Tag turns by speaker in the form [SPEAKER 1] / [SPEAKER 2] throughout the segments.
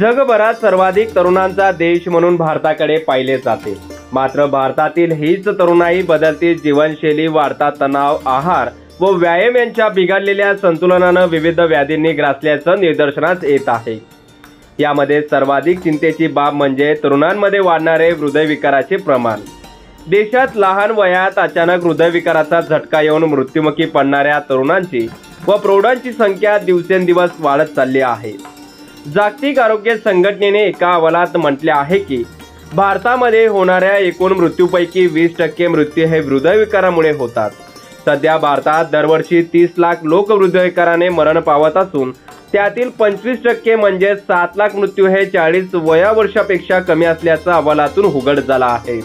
[SPEAKER 1] जगभरात सर्वाधिक तरुणांचा देश म्हणून भारताकडे पाहिले जाते. मात्र भारतातील हीच तरुणाई बदलती जीवनशैली वाढता तणाव आहार व व्यायाम यांच्या बिघडलेल्या संतुलनानं विविध व्याधींनी ग्रासल्याचं निदर्शनास येत आहे. यामध्ये सर्वाधिक चिंतेची बाब म्हणजे तरुणांमध्ये वाढणारे हृदयविकाराचे प्रमाण. देशात लहान वयात अचानक हृदयविकाराचा झटका येऊन मृत्युमुखी पडणाऱ्या तरुणांची व प्रौढांची संख्या दिवसेंदिवस वाढत चालली आहे. जागतिक आरोग्य संघटनेने एका अहवालात म्हटले आहे की भारतामध्ये होणाऱ्या एकूण मृत्यूपैकी वीस टक्के मृत्यू हे हृदयविकारामुळे होतात. सध्या भारतात दरवर्षी तीस लाख लोक हृदयविकाराने मरण पावत असून त्यातील पंचवीस टक्के म्हणजे सात लाख मृत्यू हे चाळीस वया वर्षापेक्षा कमी असल्याचा अहवालातून उघड झाला आहे.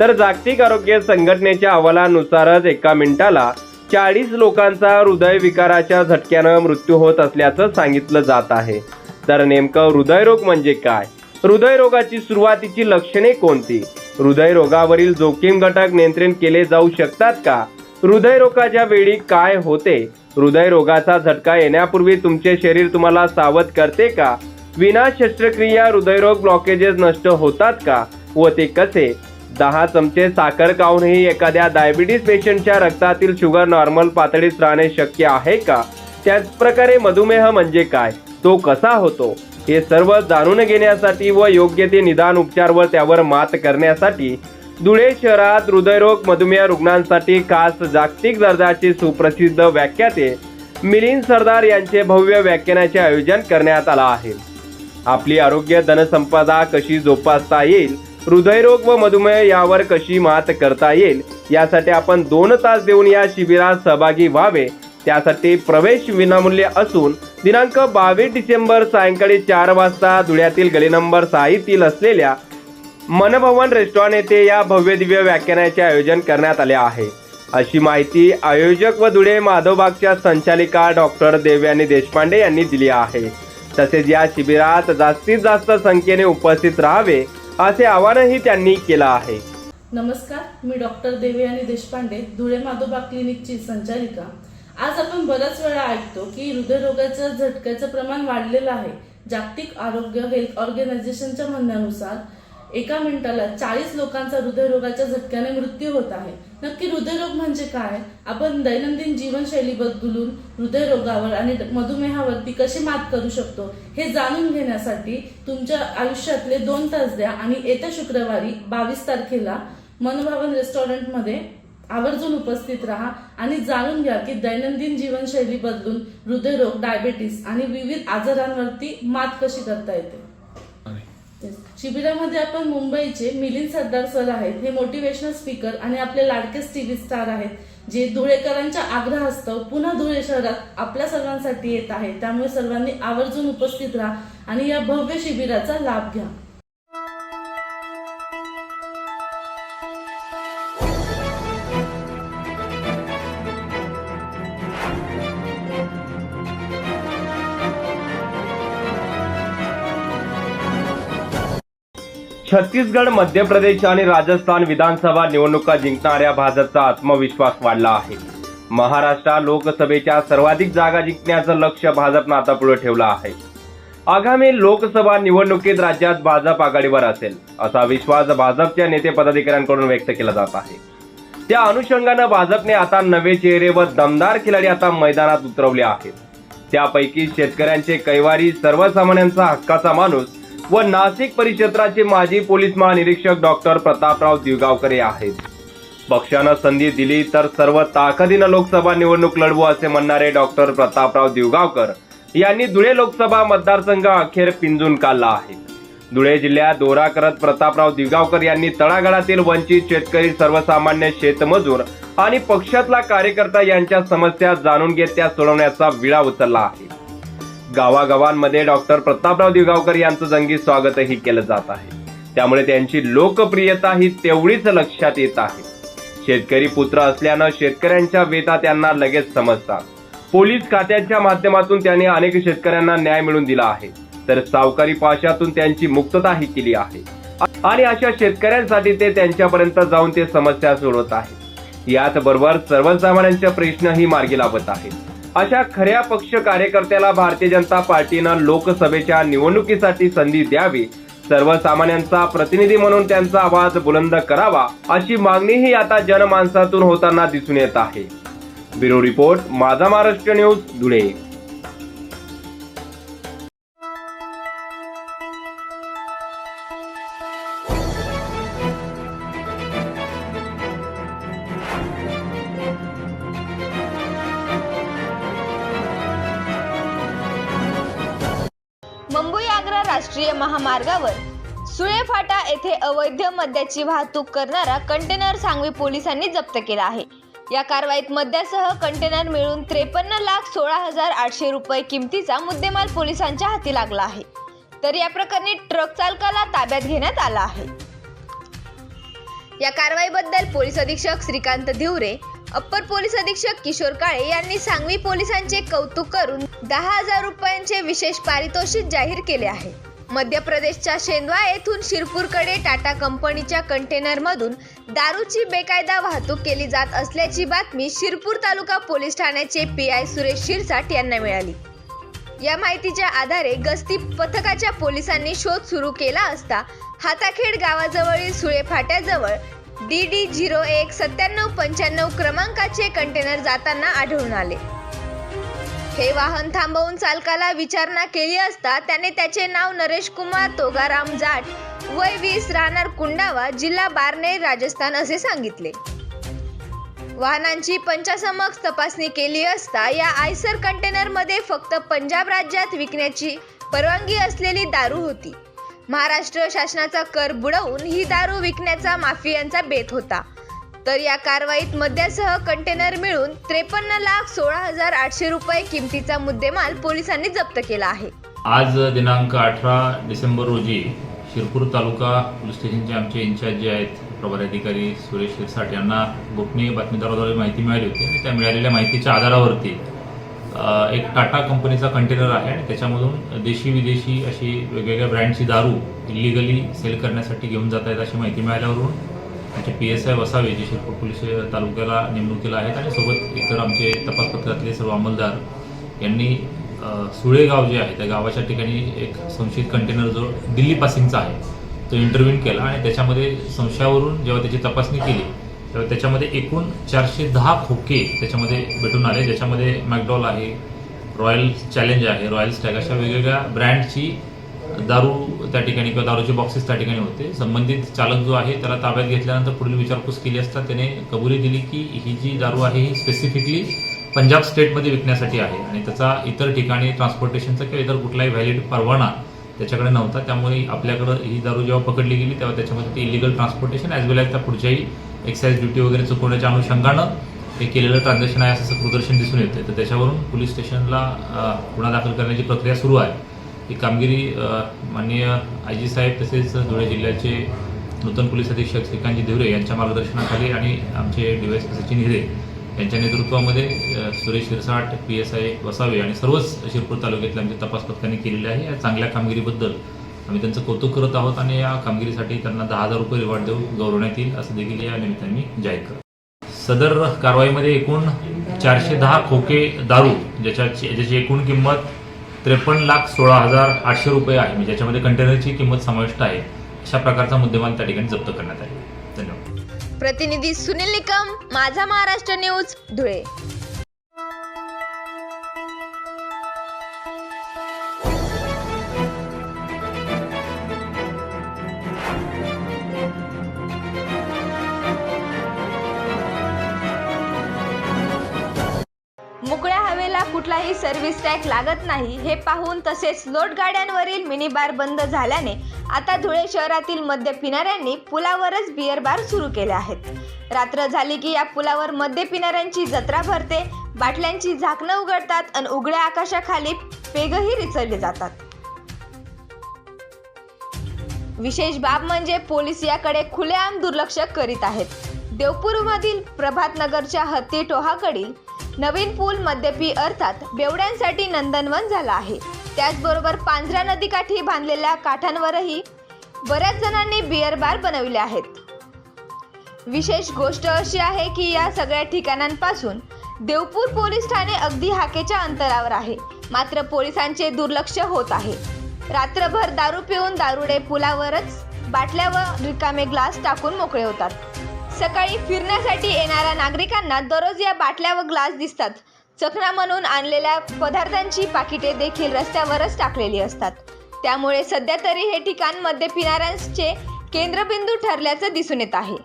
[SPEAKER 1] तर जागतिक आरोग्य संघटनेच्या अहवालानुसारच एका मिनिटाला चाळीस लोकांचा हृदयविकाराच्या झटक्यानं मृत्यू होत असल्याचं सांगितलं जात आहे. तर नेमकं हृदयरोग म्हणजे काय? हृदयरोगाची सुरुवातीची लक्षणे कोणती? हृदयरोगावरील जोखीम घटक नियंत्रित केले जाऊ शकतात का? हृदयरोगाच्या वेळी काय होते? हृदयरोगाचा झटका येण्यापूर्वी तुमचे शरीर तुम्हाला सावध करते का? विना शस्त्रक्रिया हृदयरोग ब्लॉकेजेस नष्ट होतात का? व ते कसे? दहा चमचे साखर खाऊनही एखाद्या डायबिटीस पेशंटच्या रक्तातील शुगर नॉर्मल पातळीत राहणे शक्य आहे का? त्याचप्रकारे मधुमेह म्हणजे काय? तो कसा होतो? हे सर्व जाणून घेण्यासाठी व योग्य ते निदान उपचार व त्यावर मात करण्यासाठी धुळे शहरात हृदयरोग मधुमेह रुग्णांसाठी खास जागतिक दर्जाचे सुप्रसिद्ध व्याख्याते मिलिंद सरदार यांचे भव्य व्याख्यानाचे आयोजन करण्यात आलं आहे. आपली आरोग्य धनसंपदा कशी जोपासता येईल? हृदयरोग व मधुमेह यावर कशी मात करता येईल? यासाठी आपण दोन तास देऊन या शिबिरात सहभागी व्हावे. त्यासाठी प्रवेश विनामूल्य असून दिनांक बावीस डिसेंबर सायंकाळी चार वाजता धुळ्यातील गली नंबर सहातील असलेल्या मनभवन रेस्टॉरंट येथे या भव्य दिव्य व्याख्यानाचे आयोजन करण्यात आले आहे. अशी माहिती आयोजक व धुळे माधवबागच्या संचालिका डॉक्टर देवयानी देशपांडे यांनी दिली आहे. तसेच या शिबिरात जास्तीत जास्त संख्येने उपस्थित राहावे असे आवाहनही त्यांनी केलं आहे.
[SPEAKER 2] नमस्कार मी डॉक्टर देवयानी देशपांडे धुळे माधोबाग क्लिनिकची संचालिका. आज आपण बऱ्याच वेळा ऐकतो की हृदयरोगाचं झटक्याचं प्रमाण वाढलेलं आहे. जागतिक आरोग्य हेल्थ ऑर्गनायझेशनच्या म्हणण्यानुसार एका मिनिटाला चाळीस लोकांचा हृदयरोगाच्या झटक्याने मृत्यू होत आहे. नक्की हृदयरोग म्हणजे काय? आपण दैनंदिन जीवनशैली बदलून हृदयरोगावर आणि मधुमेहावरती कशी मात करू शकतो हे जाणून घेण्यासाठी तुमच्या आयुष्यातले दोन तास द्या आणि येत्या शुक्रवारी बावीस तारखेला मनभावन रेस्टॉरंटमध्ये आवर्जून उपस्थित राहा आणि जाणून घ्या की दैनंदिन जीवनशैली बदलून हृदयरोग डायबेटीस आणि विविध आजारांवरती मात कशी करता येते. शिबिरामध्ये आपण मुंबईचे मिलिंद सरदार सर आहेत. हे मोटिवेशनल स्पीकर आणि आपले लाडकेच टीव्ही स्टार आहेत. जे धुळेकरांच्या आग्रहास्तव पुन्हा धुळे शहरात आपल्या सर्वांसाठी येत आहे. त्यामुळे सर्वांनी आवर्जून उपस्थित राहा आणि या भव्य शिबिराचा लाभ घ्या.
[SPEAKER 1] छत्तीसगड मध्य प्रदेश आणि राजस्थान विधानसभा निवडणुका जिंकणाऱ्या भाजपचा आत्मविश्वास वाढला आहे. महाराष्ट्र लोकसभेच्या सर्वाधिक जागा जिंकण्याचं लक्ष भाजपनं आता पुढे ठेवलं आहे. आगामी लोकसभा निवडणुकीत राज्यात भाजप आघाडीवर असेल असा विश्वास भाजपच्या नेते पदाधिकाऱ्यांकडून व्यक्त केला जात आहे. त्या अनुषंगानं भाजपने आता नवे चेहरे व दमदार खिलाडी आता मैदानात उतरवले आहेत. त्यापैकी शेतकऱ्यांचे कैवारी सर्वसामान्यांचा हक्काचा माणूस व नाशिक परिक्षेत्राचे माजी पोलीस महानिरीक्षक डॉक्टर प्रतापराव दिवगावकर आहेत. पक्षानं संधी दिली तर सर्व ताकदीनं लोकसभा निवडणूक लढवू असे म्हणणारे डॉक्टर प्रतापराव दिवगावकर यांनी धुळे लोकसभा मतदारसंघ अखेर पिंजून काढला आहे. धुळे जिल्ह्यात दौरा करत प्रतापराव दिवगावकर यांनी तळागाळातील वंचित शेतकरी सर्वसामान्य शेतमजूर आणि पक्षातला कार्यकर्ता यांच्या समस्या जाणून घेत त्या सोडवण्याचा विळा उचलला आहे. गावागावांमध्ये डॉक्टर प्रतापराव दिगावकर यांचं जंगी स्वागतही केलं जात आहे. त्यामुळे त्यांची लोकप्रियता ही तेवढीच लक्षात येत आहे. शेतकरी पुत्र असल्यानं शेतकऱ्यांच्या वेता त्यांना लगेच समजतात. पोलीस खात्याच्या माध्यमातून त्यांनी अनेक शेतकऱ्यांना न्याय मिळवून दिला आहे. तर सावकारी पाशातून त्यांची मुक्तताही केली आहे. आणि अशा शेतकऱ्यांसाठी ते त्यांच्यापर्यंत जाऊन ते समस्या सोडवत आहेत. याच बरोबर सर्वसामान्यांचे प्रश्नही मार्गी लावत आहेत. अशा खऱ्या पक्ष कार्यकर्त्याला भारतीय जनता पार्टीनं लोकसभेच्या निवडणुकीसाठी संधी द्यावी सर्वसामान्यांचा प्रतिनिधी म्हणून त्यांचा आवाज बुलंद करावा अशी मागणीही आता जनमानसातून होताना दिसून येत आहे. ब्युरो रिपोर्ट माझा महाराष्ट्र न्यूज धुळे.
[SPEAKER 3] राष्ट्रीय महामार्गावर सुळे फाटा येथे अवैध मद्याची वाहतूक करणारा कंटेनर सांगवी पोलिसांनी जप्त केला आहे. या कारवाईत मद्यासह कंटेनर मिळून त्रेपन्न लाख सोळा हजार आठशे रुपये किमतीचा मुद्देमाल पोलिसांच्या हाती लागला आहे. तर या प्रकरणी ट्रक चालकाला ताब्यात घेण्यात आला आहे. या कारवाईबद्दल पोलीस अधीक्षक श्रीकांत धिवरे अप्पर पोलीस अधीक्षक किशोर काळे यांनी सांगवी पोलिसांचे कौतुक करून दहा हजार रुपयांचे विशेष पारितोषिक जाहीर केले आहे. मध्य प्रदेशच्या शेंदवा येथून शिरपूरकडे टाटा कंपनीच्या कंटेनरमधून दारूची बेकायदा वाहतूक केली जात असल्याची बातमी शिरपूर तालुका पोलीस ठाण्याचे पी आय सुरेश शिरसाट यांना मिळाली. या माहितीच्या आधारे गस्ती पथकाच्या पोलिसांनी शोध सुरू केला असता हाताखेड गावाजवळील सुळे फाट्याजवळ डी डी झिरो एक सत्त्याण्णव पंच्याण्णव क्रमांकाचे कंटेनर जाताना आढळून आले. हे वाहन थांबवून चालकाला विचारणा केली असता त्याने त्याचे नाव नरेश कुमार तोगाराम जाट वय वीस राहणार कुंडावा जिल्हा बारनेर राजस्थान असे सांगितले. वाहनांची पंचासमक्ष तपासणी केली असता या आयसर कंटेनरमध्ये फक्त पंजाब राज्यात विकण्याची परवानगी असलेली दारू होती. महाराष्ट्र शासनाचा कर बुडवून ही दारू विकण्याचा माफियांचा बेत होता. तर या कारवाईत मद्यासह कंटेनर मिळून त्रेपन्न लाख सोळा हजार आठशे रुपये किमतीचा मुद्देमाल पोलिसांनी जप्त केला आहे.
[SPEAKER 4] आज दिनांक अठरा डिसेंबर रोजी शिरपूर तालुका पोलीस स्टेशनचे आमचे इन्चार्ज जे आहेत प्रभारी अधिकारी सुरेश शिरसाट यांना गोपनीय बातमीदाराद्वारे माहिती मिळाली होती आणि त्या मिळालेल्या माहितीच्या आधारावरती एक टाटा कंपनीचा कंटेनर आहे आणि त्याच्यामधून देशी विदेशी अशी वेगवेगळ्या ब्रँडची दारू इलिगली सेल करण्यासाठी घेऊन जात आहेत अशी माहिती मिळाल्यावरून आमचे पी एस आय वसावे जे शिरपूर पोलीस तालुक्याला नेमणुकीला आहेत आणि सोबत इतर आमचे तपास पथकातले सर्व अंमलदार यांनी सुळेगाव जे आहे त्या गावाच्या ठिकाणी एक संशयित कंटेनर जो दिल्ली पासिंगचा आहे तो इंटरव्ह्यून केला आणि त्याच्यामध्ये संशयावरून जेव्हा त्याची तपासणी केली तेव्हा त्याच्यामध्ये एकूण चारशे दहा खोके त्याच्यामध्ये भेटून आले ज्याच्यामध्ये मॅकडॉल आहे रॉयल चॅलेंज आहे रॉयल स्टॅग अशा वेगवेगळ्या ब्रँडची दारू त्या ठिकाणी किंवा दारूचे बॉक्सेस त्या ठिकाणी होते. संबंधित चालक जो आहे त्याला ताब्यात घेतल्यानंतर पुढील विचारपूस केली असता त्याने कबुली दिली की ही जी दारू आहे ही स्पेसिफिकली पंजाब स्टेटमध्ये विकण्यासाठी आहे आणि त्याचा इतर ठिकाणी ट्रान्सपोर्टेशनचा किंवा इतर कुठलाही व्हॅलिड परवाना त्याच्याकडे नव्हता. त्यामुळे आपल्याकडं ही दारू जेव्हा पकडली गेली तेव्हा त्याच्यामध्ये ते illegal transportation as well as त्या पुढच्याही एक्साईज ड्युटी वगैरे चुकवण्याच्या अनुषंगानं हे केलेलं ट्रान्झॅक्शन आहे असं प्रदर्शन दिसून येतं तर त्याच्यावरून पोलीस स्टेशनला गुन्हा दाखल करण्याची प्रक्रिया सुरू आहे. ही कामगिरी माननीय आय जी साहेब तसेच धुळे जिल्ह्याचे नूतन पोलीस अधीक्षक श्रीकांतजी धिवरे यांच्या मार्गदर्शनाखाली आणि आमचे डी वाय सचिन हिरे यांच्या नेतृत्वामध्ये Suresh Shirsat P S I Vasave आणि सर्वच शिरपूर तालुक्यातल्या आमच्या तपास पथकांनी केलेले आहे. या चांगल्या कामगिरीबद्दल आम्ही त्यांचं कौतुक करत आहोत आणि या कामगिरीसाठी त्यांना दहा हजार रुपये रिवॉर्ड देऊन गौरवण्यात येईल असं देखील या निमित्ताने मी जाहीर करतो. सदर कारवाईमध्ये एकूण चारशे दहा खोके दारू ज्याच्या ज्याची एकूण किंमत त्रेपन्न लाख सोळा हजार आठशे रुपये आहे. म्हणजे ज्याच्यामध्ये कंटेनरची किंमत समाविष्ट आहे. अशा प्रकारचा मुद्देमाल त्या ठिकाणी जप्त करण्यात आले. धन्यवाद.
[SPEAKER 3] प्रतिनिधी सुनील निकम माझा महाराष्ट्र न्यूज धुळे. कुठलाही सर्व्हिस टॅग लागत नाही हे पाहून तसेच लोट गाड्यांवरील मिनी बार बंद झाल्याने आता धुळे शहरातील मद्य पिणाऱ्यांनी पुलावरच बिअर बार सुरू केले आहेत. रात्र झाली की या पुलावर मद्य पिणाऱ्यांची जत्रा भरते बाटल्यांची झाकणं उघडतात आणि उघड्या आकाशाखाली पेगही रिचरले जातात. विशेष बाब म्हणजे पोलीस याकडे खुलेआम दुर्लक्ष करीत आहेत. देवपूरमधील प्रभातनगरच्या हत्ती टोहाकडील नवीन पूल मद्यपी अर्थात बेवड्यांसाठी नंदनवन झाला आहे. त्याचबरोबर पांझरा नदीकाठी बांधलेल्या काठांवरही बऱ्याच जणांनी बिअर बार बनविले आहेत. विशेष गोष्ट अशी आहे की या सगळ्या ठिकाणांपासून देवपूर पोलीस ठाणे अगदी हाकेच्या अंतरावर आहे. मात्र पोलिसांचे दुर्लक्ष होत आहे. रात्रभर दारू पिऊन दारुडे पुलावरच बाटल्या व रिकामे ग्लास टाकून मोकळे होतात. सकाळी फिरण्यासाठी येणाऱ्या नागरिकांना दररोज या बाटल्या व ग्लास दिसतात. चखना म्हणून आणलेल्या पदार्थांची पाकिटे देखील रस्त्यावरच टाकलेली असतात. त्यामुळे सध्या तरी हे ठिकाण मद्य पिणाऱ्यांचे केंद्रबिंदू ठरल्याचं दिसून येत आहे.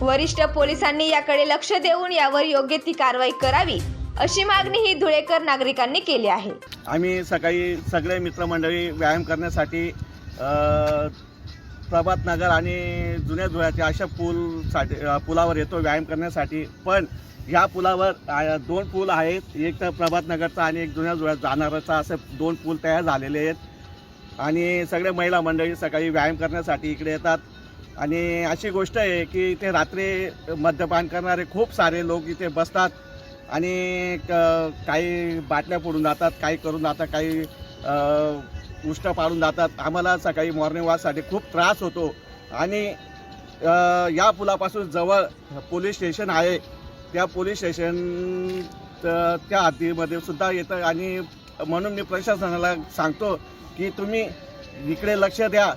[SPEAKER 3] वरिष्ठ पोलिसांनी याकडे लक्ष देऊन यावर योग्य ती कारवाई करावी अशी मागणी ही धुळेकर नागरिकांनी केली आहे.
[SPEAKER 5] आम्ही सकाळी सगळे मित्रमंडळी व्यायाम करण्यासाठी प्रभात नगर आणि जुन्या धुळ्याच्या अशा पूलसाठी पुलावर येतो व्यायाम करण्यासाठी. पण ह्या पुलावर दोन पूल आहेत. एक तर प्रभात नगरचा आणि एक जुन्या धुळ्यात जाणाराचा. असे दोन पूल तयार झालेले आहेत. आणि सगळे महिला मंडळी सकाळी व्यायाम करण्यासाठी इकडे येतात. आणि अशी गोष्ट आहे की इथे रात्री मद्यपान करणारे खूप सारे लोक इथे बसतात. आणि क- काही बाटल्या फोडून जातात काही करून जातात काही उष्ट पाडून जातात. आम्हाला सकाळी मॉर्निंग वॉकसाठी खूप त्रास होतो. आणि या पुलापासून जवळ पोलीस स्टेशन आहे. त्या पोलीस स्टेशन त्या हद्दीमध्ये सुद्धा येतं. आणि म्हणून मी प्रशासनाला सांगतो की तुम्ही इकडे लक्ष द्या.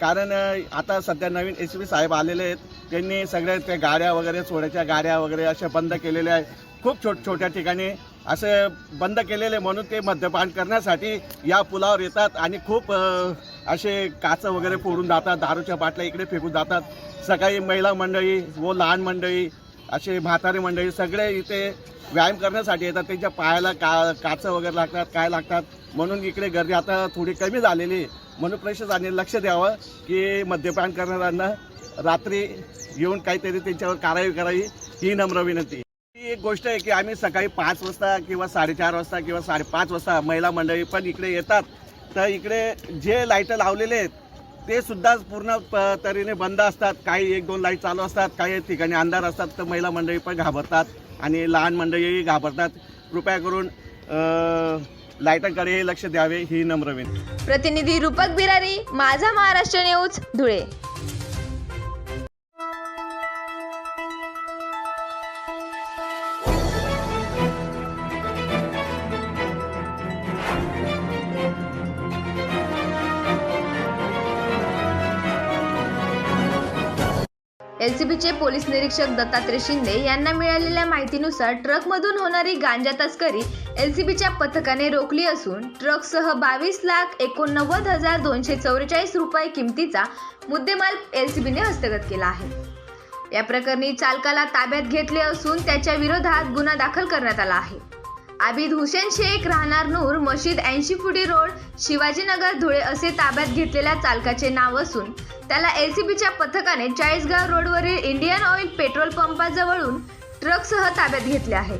[SPEAKER 5] कारण आता सध्या नवीन एस पी साहेब आलेले आहेत. त्यांनी सगळ्या त्या गाड्या वगैरे सोड्याच्या गाड्या वगैरे अशा बंद केलेल्या आहेत. खूप छोट छोट्या ठिकाणी असे बंद केलेले म्हणून ते मद्यपान करण्यासाठी या पुलावर येतात आणि खूप असे काचं वगैरे फोडून जातात दारूच्या बाटल्या इकडे फेकून जातात. सकाळी महिला मंडळी व लहान मंडळी असे म्हातारी मंडळी सगळे इथे व्यायाम करण्यासाठी येतात. त्यांच्या पायाला का काचं वगैरे लागतात काय लागतात म्हणून इकडे गर्दी आता थोडी कमी झालेली म्हणून प्रशासनाने लक्ष द्यावं की मद्यपान करणाऱ्यांना रात्री येऊन काहीतरी त्यांच्यावर कारवाई करावी ही नम्र विनंती. एक गोष्ट आहे की आम्ही सकाळी पाच वाजता किंवा साडेचार वाजता किंवा साडेपाच वाजता महिला मंडळी पण इकडे येतात. तर इकडे जे लाईटं लावलेले आहेत ते सुद्धा पूर्ण प- तऱ्हेने बंद असतात. काही एक दोन लाइट चालू असतात काही ठिकाणी अंधार असतात. तर महिला मंडळी पण घाबरतात आणि लहान मंडळीही घाबरतात. कृपया करून अं, लाईटांकडे लक्ष द्यावे ही नम्र विनंती.
[SPEAKER 3] प्रतिनिधी रूपक बिरारी माझा महाराष्ट्र न्यूज धुळे. एलसीबीचे पोलीस निरीक्षक दत्तात्रय शिंदे यांना मिळालेल्या माहितीनुसार ट्रकमधून होणारी गांजा तस्करी एलसीबीच्या पथकाने रोखली असून ट्रकसह बावीस लाख एकोणनव्वद हजार दोनशे चौवेचाळीस रुपये किमतीचा मुद्देमाल एलसीबीने हस्तगत केला आहे. या प्रकरणी चालकाला ताब्यात घेतले असून त्याच्या विरोधात गुन्हा दाखल करण्यात आला आहे. आबिद हुसेन शेख राहणार नूर मशीद ऐंशी फुटी रोड शिवाजीनगर धुळे असे ताब्यात घेतलेल्या चालकाचे नाव असून त्याला एलसीबीच्या पथकाने चाळीसगाव रोडवरील इंडियन ऑइल पेट्रोल पंपाजवळून ट्रकसह ताब्यात घेतले आहे.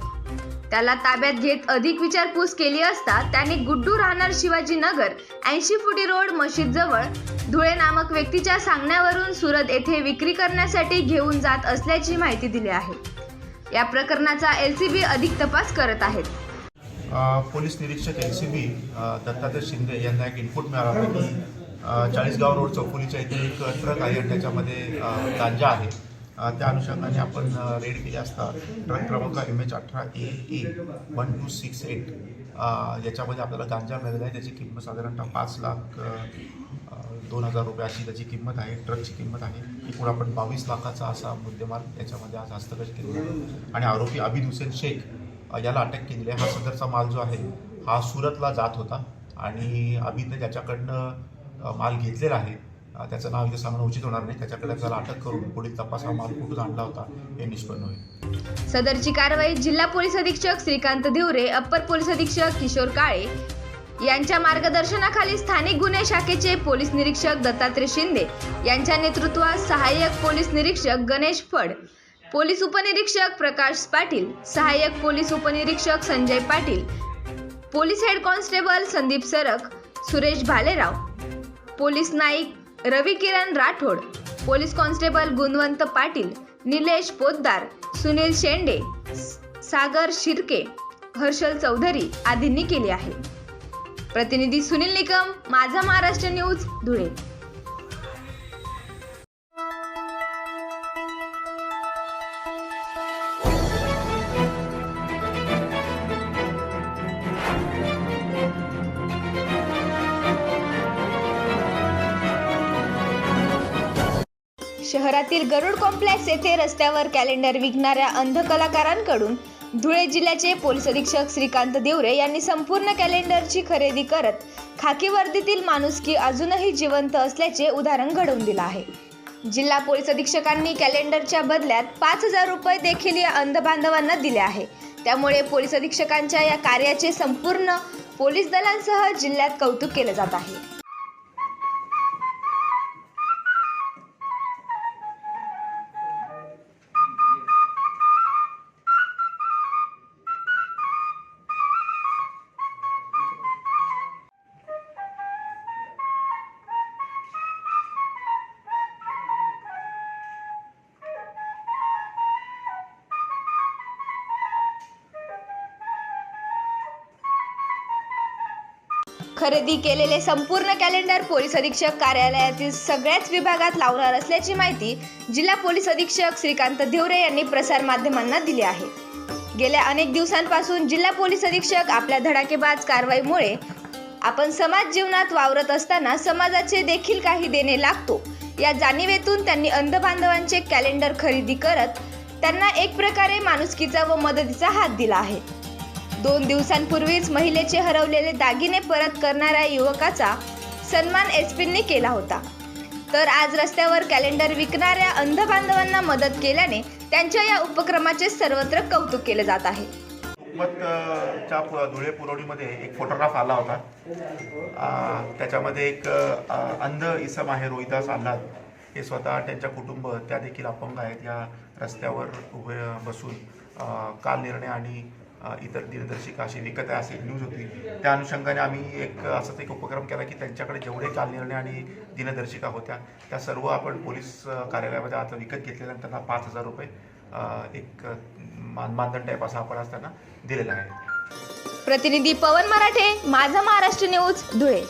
[SPEAKER 3] त्याला ताब्यात घेत अधिक विचारपूस केली असता त्याने गुड्डू राहणार शिवाजीनगर ऐंशी फुटी रोड मशीद जवळ धुळे नामक व्यक्तीच्या सांगण्यावरून सुरत येथे विक्री करण्यासाठी घेऊन जात असल्याची माहिती दिली आहे. या प्रकरणाचा एलसीबी अधिक तपास करत आहेत.
[SPEAKER 6] पोलीस निरीक्षक L C B Dattatray Shinde यांना एक इनपुट मिळाला की चाळीसगाव रोड चौफुलीच्या इथे एक ट्रक आहे आणि त्याच्यामध्ये गांजा आहे. त्या अनुषंगाने आपण रेड केली असता. ट्रक क्रमांक एम एच अठरा A A one two six eight. याच्यामध्ये आपल्याला गांजा मिळालेला आहे. त्याची किंमत साधारणतः पाच लाख दोन हजार रुपये अशी त्याची किंमत आहे. ट्रकची किंमत आहे. एकूण आपण बावीस लाखाचा असा मुद्देमाल याच्यामध्ये आज हस्तगत केलेला आहे. आणि आरोपी अबिद हुसेन शेख याला अटक केलेली आहे. हा सदरचा माल जो आहे हा सुरतला जात होता. आणि अबिदने त्याच्याकडनं माल घेतलेला आहे. त्याचं नाव इथे सांगणं उचित होणार नाही. त्याच्याकडे त्याला अटक करून पुढील तपास हा माल कुठून आणला होता हे निष्पन्न होईल.
[SPEAKER 3] सदरची कारवाई जिल्हा पोलीस अधीक्षक श्रीकांत धिवरे अप्पर पोलीस अधीक्षक किशोर काळे यांच्या मार्गदर्शनाखाली स्थानिक गुन्हे शाखेचे पोलीस निरीक्षक दत्तात्रय शिंदे यांच्या नेतृत्वात सहाय्यक पोलीस निरीक्षक गणेश फड पोलीस उपनिरीक्षक प्रकाश पाटील सहाय्यक पोलीस उपनिरीक्षक Sanjay Patil police head constable Sandeep Sarak Suresh Bhalerao police Naik Ravi Kiran Rathod police constable Gunwant Patil Nilesh Poddar Sunil Shende Sagar Shirke Harshal Chaudhari आदींनी केली आहे. प्रतिनिधी सुनील निकम माझा महाराष्ट्र न्यूज धुळे. शहरातील गरुड कॉम्प्लेक्स येथे रस्त्यावर कॅलेंडर विकणाऱ्या अंध कलाकारांकडून धुळे जिल्ह्याचे पोलीस अधीक्षक श्रीकांत देवरे यांनी संपूर्ण कॅलेंडरची खरेदी करत खाकी वर्दीतील माणुसकी अजूनही जिवंत असल्याचे उदाहरण घडवून दिलं आहे. जिल्हा पोलीस अधीक्षकांनी कॅलेंडरच्या बदल्यात पाच हजार रुपये देखील या अंध बांधवांना दिले आहे. त्यामुळे पोलीस अधीक्षकांच्या या कार्याचे संपूर्ण पोलीस दलांसह जिल्ह्यात कौतुक केलं जात आहे. खरेदी केलेले संपूर्ण कॅलेंडर पोलीस अधीक्षक कार्यालयातील सगळ्याच विभागात लावणार असल्याची माहिती जिल्हा पोलीस अधीक्षक श्रीकांत धिवरे यांनी प्रसार माध्यमांना दिली आहे. गेल्या अनेक दिवसांपासून जिल्हा पोलीस अधीक्षक आपल्या धडाकेबाज कारवाईमुळे आपण समाज जीवनात वावरत असताना समाजाचे देखील काही देणे लागतो. या जाणीवेतून त्यांनी अंधबांधवांचे कॅलेंडर खरेदी करत त्यांना एक प्रकारे माणुसकीचा व मदतीचा हात दिला आहे. दोन दिवसांपूर्वीच महिलेचे हरवलेले दागिने परत करणाऱ्या युवकाचा सन्मान एसपींनी केला होता. तर आज रस्त्यावर कॅलेंडर विकणाऱ्या अंधबांधवांना मदत केल्याने त्यांच्या या उपक्रमाचे सर्वत्र कौतुक केले जात आहे.
[SPEAKER 6] हुकूमतच्या धुळे पुरवणीमध्ये एक फोटोग्राफ आला होता. त्याच्यामध्ये एक अंध इसम आहे रोहिदास आल्हाद. हे स्वतः त्यांच्या कुटुंब त्या देखील अपंग आहेत या रस्त्यावर उभे बसून काल निर्णय आणि इतर दिनदर्शिका अशी विकत आहे अशी न्यूज होती. त्या अनुषंगाने आम्ही एक असाच एक उपक्रम केला की त्यांच्याकडे जेवढे चालनिर्णय आणि दिनदर्शिका होत्या त्या सर्व आपण पोलीस कार्यालयामध्ये आता विकत घेतलेल्या आणि त्यांना पाच हजार रुपये एक मान मानधन टाईप असा आपण आज त्यांना दिलेला आहे.
[SPEAKER 3] प्रतिनिधी पवन मराठे माझा महाराष्ट्र न्यूज धुळे.